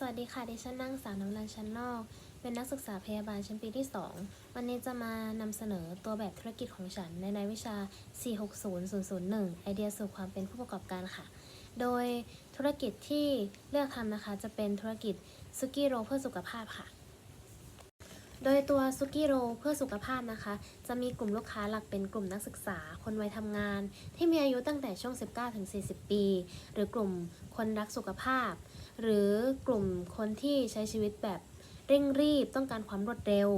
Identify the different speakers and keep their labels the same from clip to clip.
Speaker 1: สวัสดีค่ะ ดิฉันนางสาวน้ำรันชั้นนอก เป็นนักศึกษาพยาบาลชั้นปีที่ 2 วันนี้จะมานำเสนอตัวแบบธุรกิจของฉันในในวิชา 460001 ไอเดียสู่ความเป็นผู้ประกอบการค่ะ โดยธุรกิจที่เลือกทำนะคะ จะเป็นธุรกิจซุกี้โรเพื่อสุขภาพค่ะ โดยตัวซุกี้โรเพื่อสุขภาพนะคะ จะมีกลุ่มลูกค้าหลักเป็นกลุ่มนักศึกษา คนวัยทำงาน ที่มีอายุตั้งแต่ช่วง 19-40 ปี หรือกลุ่มคนรักสุขภาพ หรือกลุ่มคนที่ใช้ชีวิตแบบเร่งรีบต้องการความรวดเร็ว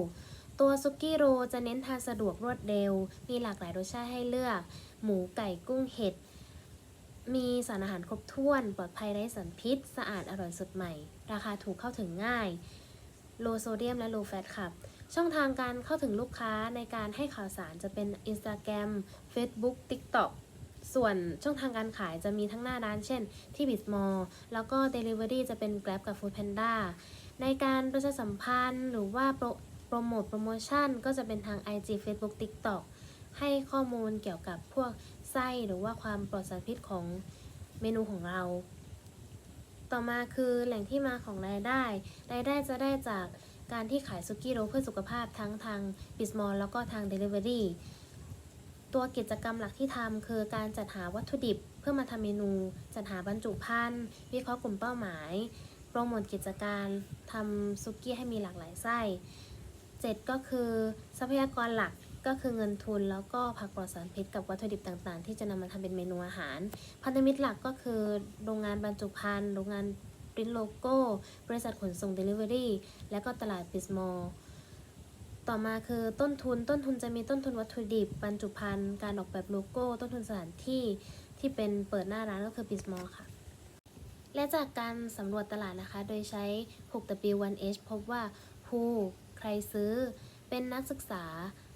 Speaker 1: ตัวซุกี้โรจะเน้นทานสะดวกรวดเร็ว มีหลากหลายรสชาติให้เลือก หมูไก่กุ้งเห็ด มีสารอาหารครบถ้วน ปลอดภัยไร้สารพิษ สะอาดอร่อยสดใหม่ ราคาถูกเข้าถึงง่าย โลโซเดียมและโลแฟตค่ะช่องทางการเข้าถึงลูกค้าในการให้ข่าวสารจะเป็น Instagram Facebook TikTok ส่วนช่องทางการขายจะมีทั้งหน้าร้านเช่นที่บิสมอลแล้วก็ Delivery จะเป็น Grab กับ Food Panda ในการประชาสัมพันธ์หรือว่าโปรโปรโมทโปรโมชั่นก็จะเป็นทาง IG Facebook TikTok ให้ข้อมูลเกี่ยวกับพวกไส้หรือว่าความปลอดสารพิษของเมนูของเรา ต่อมาคือแหล่งที่มาของรายได้ รายได้จะได้จากการที่ขายซุกี้โรเพื่อสุขภาพทั้งทางบิสมอลแล้วก็ทาง Delivery ตัวกิจกรรมหลักที่ทำคือการจัดหาวัตถุดิบ เพื่อมาทำเมนู จัดหาบรรจุภัณฑ์วิเคราะห์กลุ่มเป้าหมาย โปรโมทกิจการทำซุกี้ให้มีหลากหลายไส้ 7 ก็คือทรัพยากรหลักก็คือเงินทุนแล้วก็ผักปลอดสารพิษกับวัตถุดิบต่างๆ ที่จะนำมาทำเป็นเมนูอาหาร พันธมิตรหลักก็คือโรงงานบรรจุภัณฑ์โรงงานปริ้นโลโก้ บริษัทขนส่ง Delivery และก็ตลาดบิสมอล ต่อมาคือต้นทุนต้นทุนจะมีต้นทุนวัตถุดิบบรรจุภัณฑ์การออกแบบโลโก้ ต้นทุนสถานที่ที่เป็นเปิดหน้าร้านก็คือ b i s m a l l ค่ะ และจากการสำรวจตลาดนะคะ โดยใช้ 6W1H พบว่าผู้ใครซื้อ เป็นนักศึกษา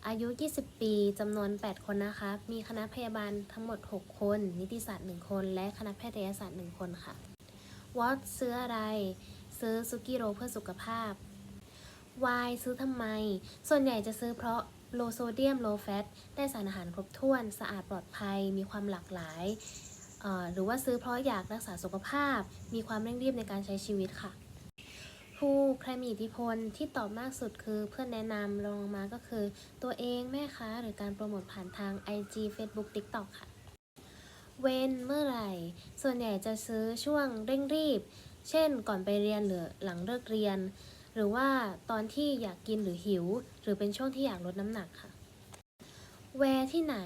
Speaker 1: อายุ 20 ปีจำนวน 8 คนนะคะ มีคณะพยาบาลทั้งหมด 6 คน นิติศาสตร์ 1 คน และคณะแพทยศาสตร์ 1 คนค่ะวอตซื้ออะไร ซื้อซุกี้โรเพื่อสุขภาพ วายซื้อทำไม ส่วนใหญ่จะซื้อเพราะโลโซเดียมโลแฟตได้สารอาหารครบถ้วน สะอาดปลอดภัย มีความหลากหลาย หรือว่าซื้อเพราะอยากรักษาสุขภาพ มีความเร่งรีบในการใช้ชีวิตค่ะผู้ใครมีอิทธิพลที่ตอบมากสุดคือเพื่อนแนะนำรองลงมาก็คือ ตัวเองแม่ค้าหรือการโปรโมทผ่านทาง IG Facebook TikTok ค่ะ เว้นเมื่อไหร่ ส่วนใหญ่จะซื้อช่วงเร่งรีบ เช่นก่อนไปเรียนหรือหลังเลิกเรียน หรือว่าตอนที่อยากกินหรือหิว หรือเป็นช่วงที่อยากลดน้ำหนักค่ะ แวร์ที่ไหน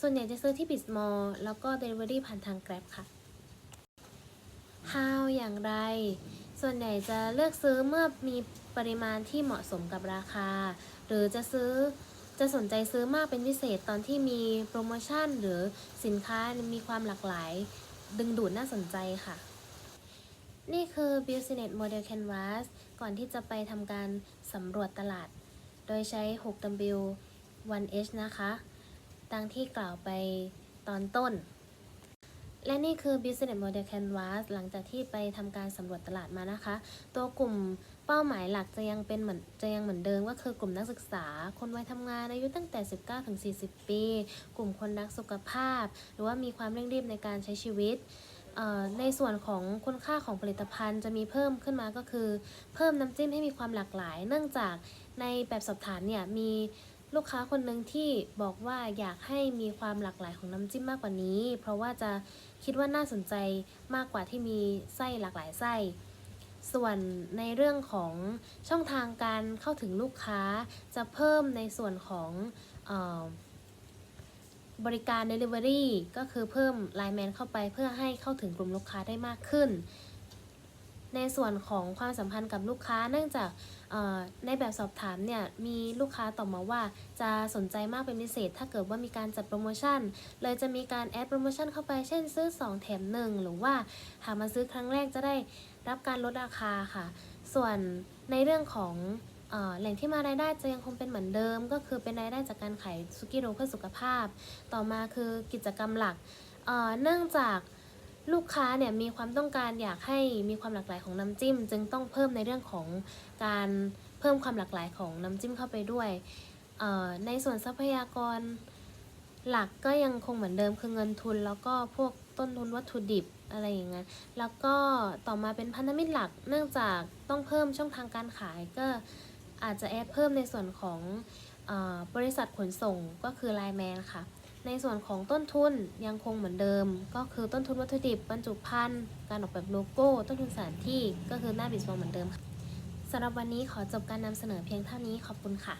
Speaker 1: ส่วนใหญ่จะซื้อที่บิสมอลแล้วก็ Delivery ผ่านทาง Grab ค่ะ How อย่างไร ส่วนใหญ่จะเลือกซื้อเมื่อมีปริมาณที่เหมาะสมกับราคา หรือจะซื้อจะสนใจซื้อมากเป็นพิเศษตอนที่มีโปรโมชั่นหรือสินค้ามีความหลากหลาย ดึงดูดน่าสนใจค่ะ นี่คือ Business Model Canvas ก่อนที่จะไปทำการสำรวจตลาด โดยใช้ 6W 1H นะคะ ดังที่กล่าวไปตอนต้น และนี่คือ Business Model Canvas หลังจากที่ไปทำการสำรวจตลาดมานะคะ ตัวกลุ่มเป้าหมายหลักจะยังเป็นเหมือนจะยังเหมือนเดิมก็คือกลุ่มนักศึกษา คนวัยทำงานอายุตั้งแต่ 19 ถึง 40 ปี กลุ่มคนรักสุขภาพ หรือว่ามีความเร่งรีบในการใช้ชีวิต ในส่วนของคุณค่าของผลิตภัณฑ์จะมีเพิ่มขึ้นมาก็คือ เพิ่มน้ำจิ้มให้มีความหลากหลาย เนื่องจากในแบบสอบถามเนี่ยมีลูกค้าคนหนึ่งที่บอกว่าอยากให้มีความหลากหลายของน้ำจิ้มมากกว่านี้ เพราะว่าจะคิดว่าน่าสนใจมากกว่าที่มีไส้หลากหลายไส้ ส่วนในเรื่องของช่องทางการเข้าถึงลูกค้าจะเพิ่มในส่วนของอ บริการ Delivery ก็คือเพิ่มไลน์แมนเข้าไปเพื่อให้เข้าถึงกลุ่มลูกค้าได้มากขึ้น ในส่วนของความสัมพันธ์กับลูกค้าเนื่องจากในแบบสอบถามเนี่ยมีลูกค้าตอบมาว่าจะสนใจมากเป็นพิเศษ ถ้าเกิดว่ามีการจัดโปรโมชั่น เลยจะมีการแอดโปรโมชั่นเข้าไปเช่นซื้อ 2 แถม 1 หรือว่าหากมาซื้อครั้งแรกจะได้รับการลดราคาค่ะ ส่วนในเรื่องของ แหล่งที่มารายได้จะยังคงเป็นเหมือนเดิม ก็คือเป็นรายได้จากการขายซุกี้โรเพื่อสุขภาพ ต่อมาคือกิจกรรมหลักเนื่องจากลูกค้าเนี่ยมีความต้องการอยากให้มีความหลากหลายของน้ำจิ้ม จึงต้องเพิ่มในเรื่องของการเพิ่มความหลากหลายของน้ำจิ้มเข้าไปด้วย ในส่วนทรัพยากรหลักก็ยังคงเหมือนเดิมคือเงินทุน แล้วก็พวกต้นทุนวัตถุดิบอะไรอย่างเงี้ยแล้วก็ต่อมาเป็นพันธมิตรหลักเนื่องจากต้องเพิ่มช่องทางการขายก็ อาจจะแอดเพิ่มในส่วนของอบริษัทขนส่งก็คือไลแมนค่ะ ในส่วนของต้นทุนยังคงเหมือนเดิม ก็คือต้นทุนวัตถุดิบบรรจุภัณฑ์การออกแบบโลโก้ ต้นทุนสถานที่ก็คือหน้าบิสซองเหมือนเดิมค่ะสำหรับวันนี้ขอจบการนำเสนอเพียงเท่านี้ขอบคุณค่ะ